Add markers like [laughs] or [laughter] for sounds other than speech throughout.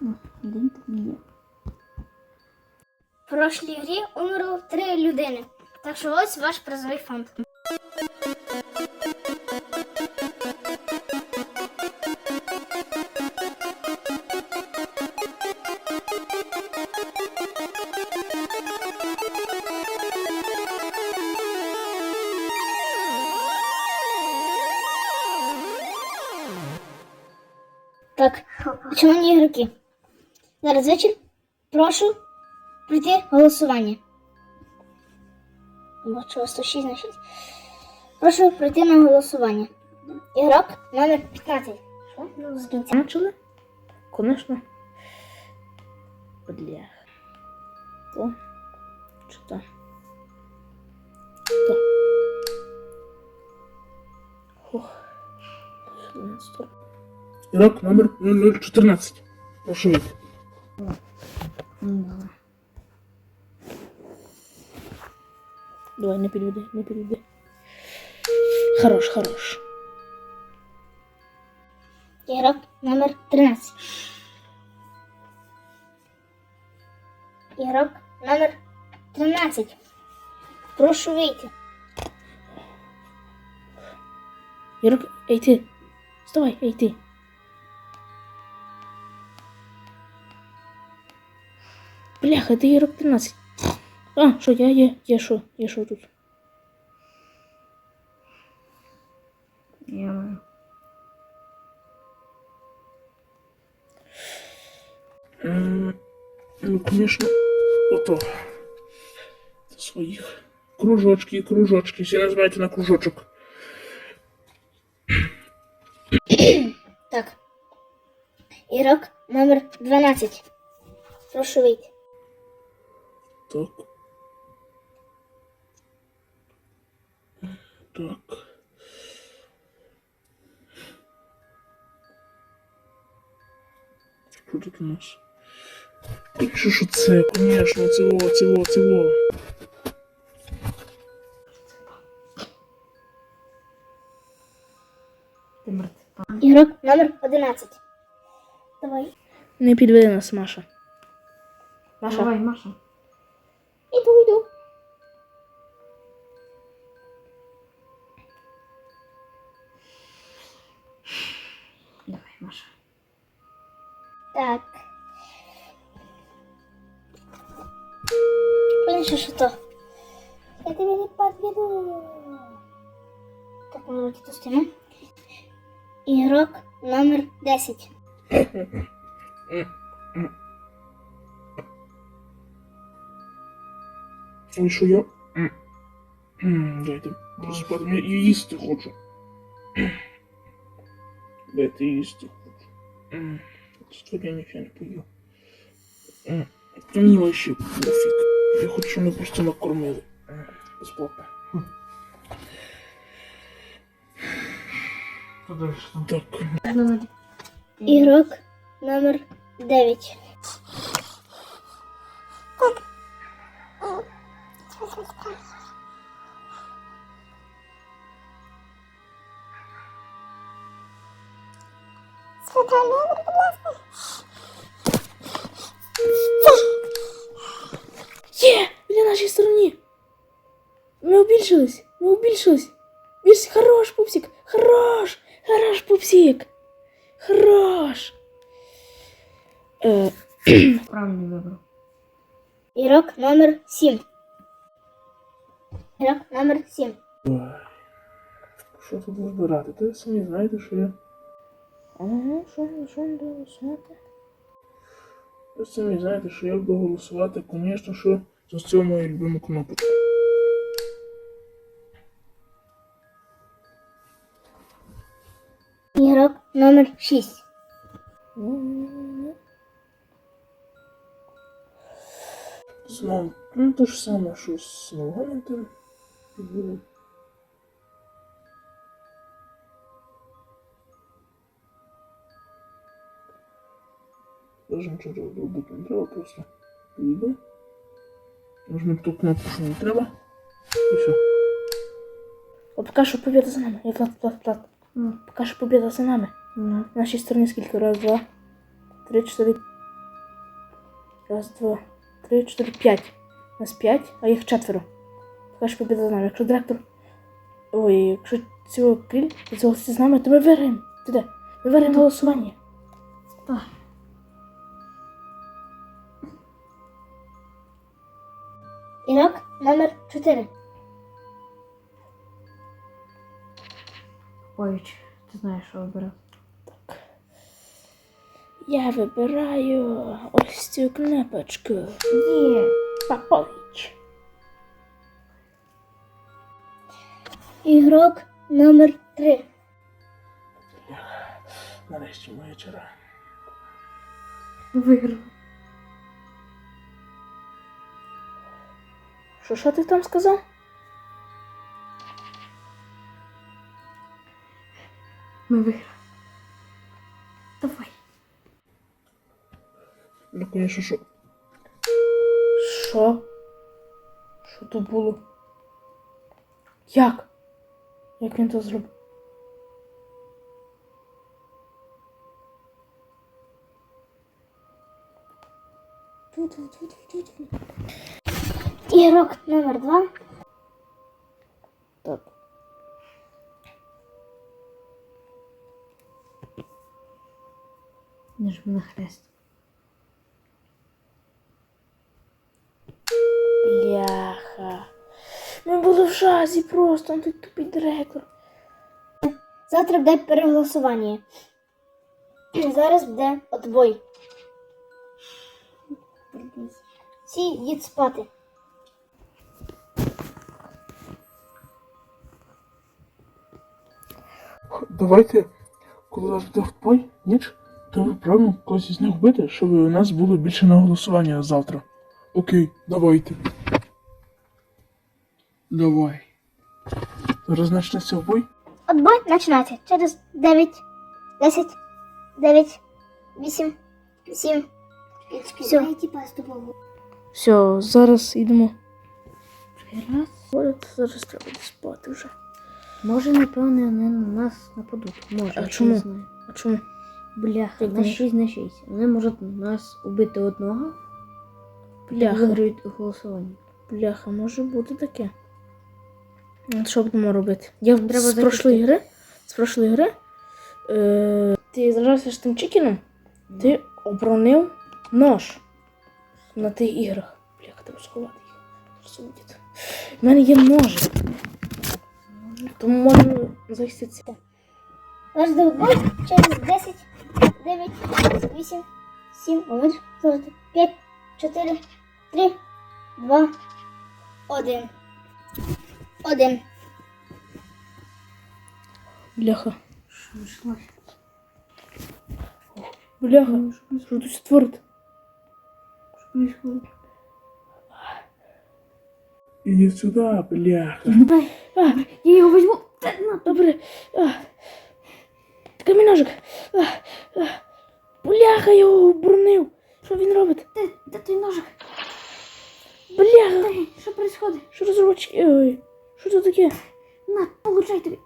Тут є. В прошлій грі умерло три людини. Так що ось ваш призовий фонд. Так, шановні ігроки, зараз вечір. Прошу прийти голосування. Бачу, 106 на 6. Прошу прийти на голосування. Ігрок номер 15. Що? Ну, з кінця. Начали? Конечно. Бля. То. Чи то? То. Фух. Ірок номер 0014. Прошу вийти. Да. Давай, не переведи, не переведи. Хорош, хорош. Ігрок номер 13. Ігрок номер 13. Прошу вийти. Ярок, эй ты. Вставай, эй ты. Бляха, ты Ярок 13. А, що, я, я, я що, я що тут? Я... Ну, конечно, ото. Своїх. Кружочки, кружочки. Всі називайте на кружочок. Так. Ігрок номер 12. Прошу вийти. Так. Так. Що тут у нас? Що ж це, конечно, цього, цього, цього. Ти мертва. Ігрок номер 11. Давай. Не підведи нас, Маша. Маша. Давай, Маша. Іду, йду. Давай, Маша. Так. Блин, що ж то? Я тебе не подведу. Так, ми руки тут стоїмо. Ігрок номер 10. [laughs] Ой, що я? М. М, Дайте поспати. Я їсти хочу. [clears throat] Дайте їсти хочу. М. Сьогодні я ніфіга не поїв. М. Та мені вообще пофіг. Я хочу, щоб мене просто накормили. М. Безплатно. Так. Ігрок номер 9. Ми убільшились. Ми убільшились. Більш хорош, пупсик. Хорош. Хорош, пупсик. Хорош. Е, [clears throat] Правильний вибор. Ігрок номер 7. Ігрок номер 7. Ой. Що тут вибирати? Та ви самі знаєте, що я. ага, що, що не голосувати? Ви самі знаєте, що я буду голосувати, звісно, що за цю мою любиму кнопочку. Номер 6. Ну, Знову, ну те ж саме, щось з ногами Даже нічого робити не треба, просто підійду. Нажму ту кнопку, що не треба. І все. О, поки що побіда за нами. Я плат, плат, плат. Поки що побіда за нами. На нашій стороні скільки? Раз, два, три, чотири, Раз, два, три, чотири, п'ять. Нас п'ять, а їх четверо. Така ж побіда за нами. Якщо директор. Ой, якщо цього кріль відзовсі з нами, то ми виграємо. Ти де? Ми виграємо голосування. Так. Ігрок номер 4. Попович, ти знаєш, що обирав. Я вибираю ось цю кнопочку. Є. Попович. Ігрок номер 3. Нарешті моя черга. Виграв. Що, що ти там сказав? Ми виграли. Конечно, що. Що? Що то було? Як? Як він то зробив? Ігрок номер 2. Так. Нажми на хрест. Бляха. Ми були в жазі просто, ну той тупий директор. Завтра буде переголосування. Зараз буде отбой. Всі їдь спати. Давайте, коли у нас буде впой, ніч, то відправимо когось із них вбити, щоб у нас було більше на голосування завтра. Окей, давайте. Давай. Зараз почнеться бой. Отбой починається через 9, 10, 9, 8, 7. Все. Все, зараз йдемо. Раз. От зараз треба спати вже. Може, напевне, вони на нас нападуть. Може, А я чому? не знаю. А чому? Бляха, Як на вони? 6 на 6. Вони можуть нас убити одного, Бляха. виграють голосування. Бляха, може бути таке. От Що будемо робити? Я Треба з прошлої гри. З прошлої гри. Е, ти зражався з тим чікіном, ти оборонив нож на тих іграх. Бляха, треба сховати їх. Розсудять. У мене є ножик. Тому можна захиститися. Наш буде отбой через 10, 9, 8, 7, ось, зараз 5, 4, 3, 2, 1. 1. Бляха. Що? Бляха. Що тут створити? Що происходит? Іди сюди, бляха. А, Я його візьму. Та, на, Добре. А. Такий ножик. А, а. Бляха, його оборонив. Що він робить? де, де той ножик? Бляха. Дай, що происходит? Що розробочки? Ой. Що це таке? На, получай тобі.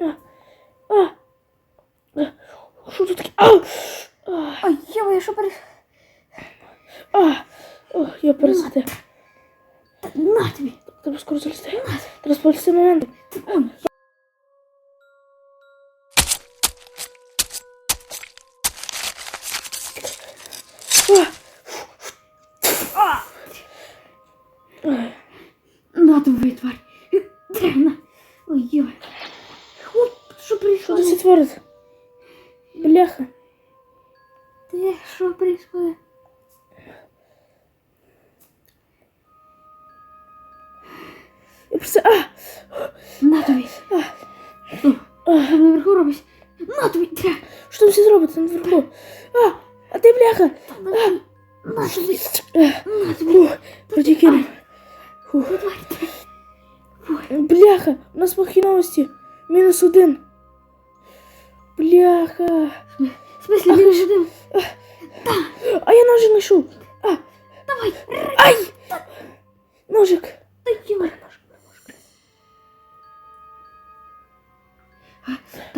А. А. А. Що це таке? А. А. Ой, йо, що происходит? А. О, я пересити. На тобі. Треба скоро залізти. Треба спалити момент. Ой, А. Оп, що Що це происходит? творить? Бляха. Де, що происходит? Я просто... А. На тобі. Що? Що наверху робиш? На тобі. Тя. Що там всі зробить там наверху? А. А ти бляха. На тобі. На тобі. А. На тобі. Фу. Протікину. Фу. Бляха, у нас плохі новості. Мінус один. Бляха. В смысле, він жив? А я ножик знайшов. А. Давай. Ай! Ножик. Та йо.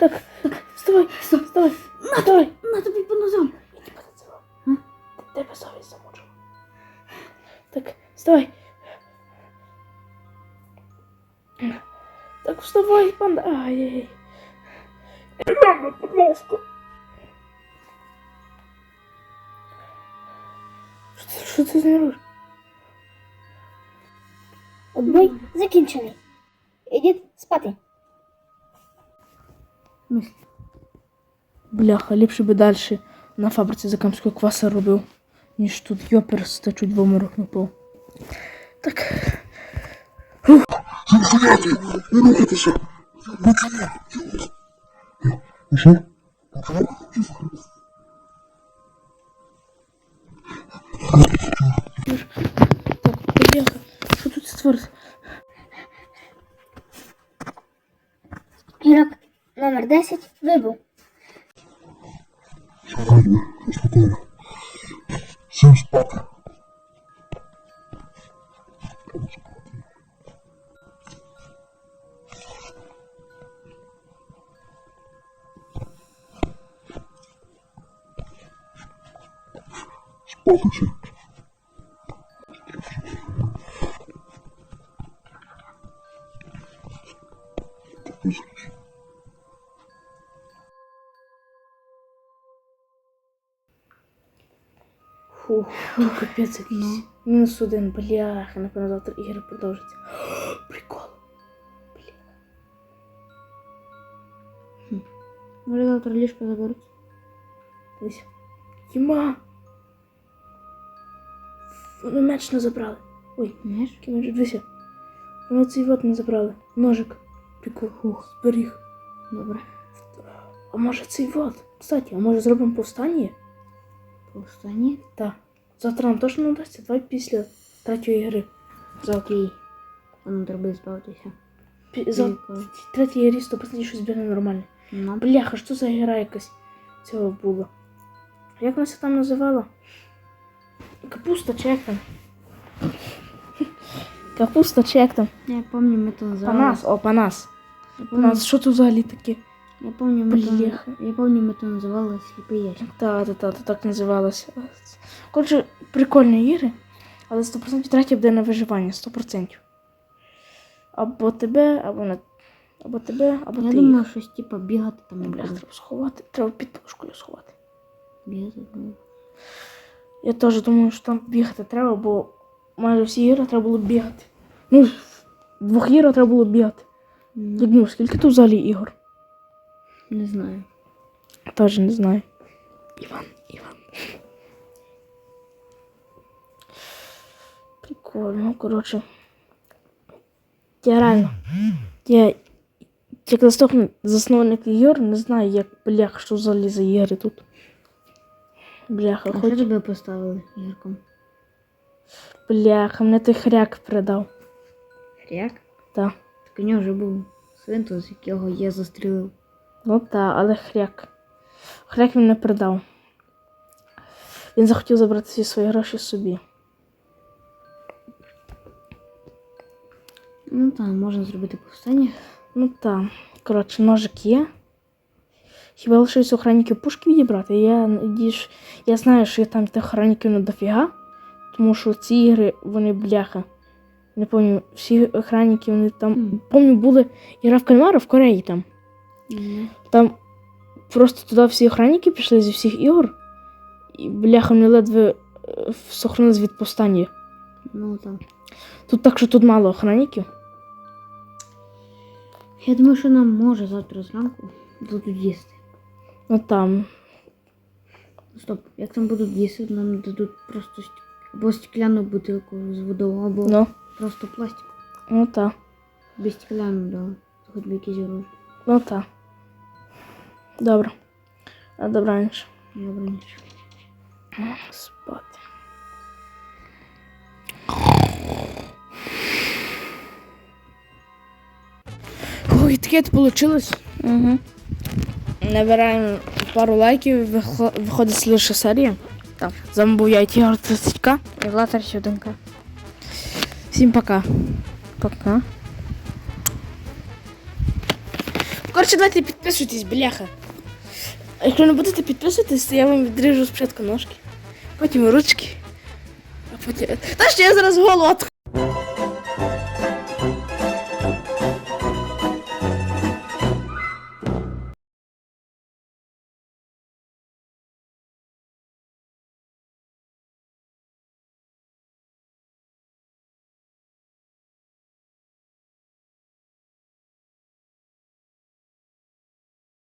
Так, так, вставай, Стоп. вставай. Вставай. На тобі по нозам. Я тебе зацілував. М? Тебе совість замучила. вставай. Так вставай, панда. Ай-яй. Глянь, будь ласка. Що ти, що ти зробиш? Отбой закінчений. Ідіть спати. В смислі? Бляха, ліпше би далі на фабриці закамського кваса робив, ніж тут йопер стачуть в оморок на пол. Так. Стояти! Не рухайтеся! Що? Так, бляха, Что тут створится? Ігрок номер 10 вибув. Спати всім. Фух, ну капець якийсь. Мінус один, бляха, напевно, завтра ігри продовжаться. [gasps] Прикол. Може завтра ліжко заберуть? Дивись. Єма. Вони меч не забрали. Ой, Знаєш? який меч, дивися. Вони цей вот не забрали. Ножик. Фух, зберіг. Добре. А може цей вот? Кстати, а може зробимо повстання? Повстані. Так. Завтра нам точно вдасться, давай після третьої гри. Окей. А ну треба збавитися. Пі- За Дякую. третій грі 100% щось буде нормальне. Ну, Бляха, що за гра якась цього була? Як вона це там називала? Капуста чи як там? Капуста чи як там? я пам'ятаю, ми то називали. Панас, о, панас. Я Панас, що тут взагалі таке? я пам'ятаю, ми то, я пам'ятаю, ми то називали сліпий ящик. Та, та, та, та так називалося. Коротше, прикольні ігри, але 100% третя буде на виживання, 100%. Або тебе, або на. Або тебе, або Я ти. думаю, їх. щось типу бігати там Бля, треба сховати, треба під подушкою сховати. Бігати. Я теж думаю, що там бігати треба, бо майже всі ігри треба було бігати. Ну, в двох іграх треба було бігати. Як ну, скільки тут взагалі ігор? Не знаю. Теж не знаю. Іван, Іван. Прикольно, коротше. Я реально. Я як заступник засновник ігор, не знаю, як бляха, що взагалі за ігри тут. Бляха, А хоч що тебе поставили ігрком? бляха, мене той хряк продав. Хряк? Так. Так у нього вже був свинтус, якого я застрілив. Ну та, але хряк. Хряк він не продав. Він захотів забрати всі свої гроші собі. Ну так, можна зробити повстання. Ну так. Коротше, ножик є. Хіба лишилось охранників пушки відібрати? Я надіюсь, я знаю, що там тих охранників не дофіга, тому що ці ігри, вони бляха. Не пам'ятаю, всі охранники, вони там. Мгм. Пам'ятаю, були ігра в кальмара в Кореї там. Ну, Там просто туди всі охранники пішли зі всіх ігор. І бляха вони ледве е, сохранились від повстання. ну так. Тут так, що тут мало охранників. Я думаю, що нам може завтра зранку будуть їсти. Ну там. Стоп, як там будуть їсти, нам дадуть просто ст- або стекляну бутилку з водою, або Ну, просто пластик. ну так. Без стекляну дали. Хоч би якісь оружие. Ну так. Добре. А добраніч. Я бронюсь. Спати. Ой, таке це вийшло. Угу. Набираємо пару лайків, вихо- виходить слідша серія. Так. З вами був я, Тігр 30к. Регулятор сюдинка. Всім пока. Пока. Коротше, давайте підписуйтесь, бляха. А якщо не будете підписуватись, то я вам відріжу спочатку ножки, потім ручки, а Та ще я зараз голову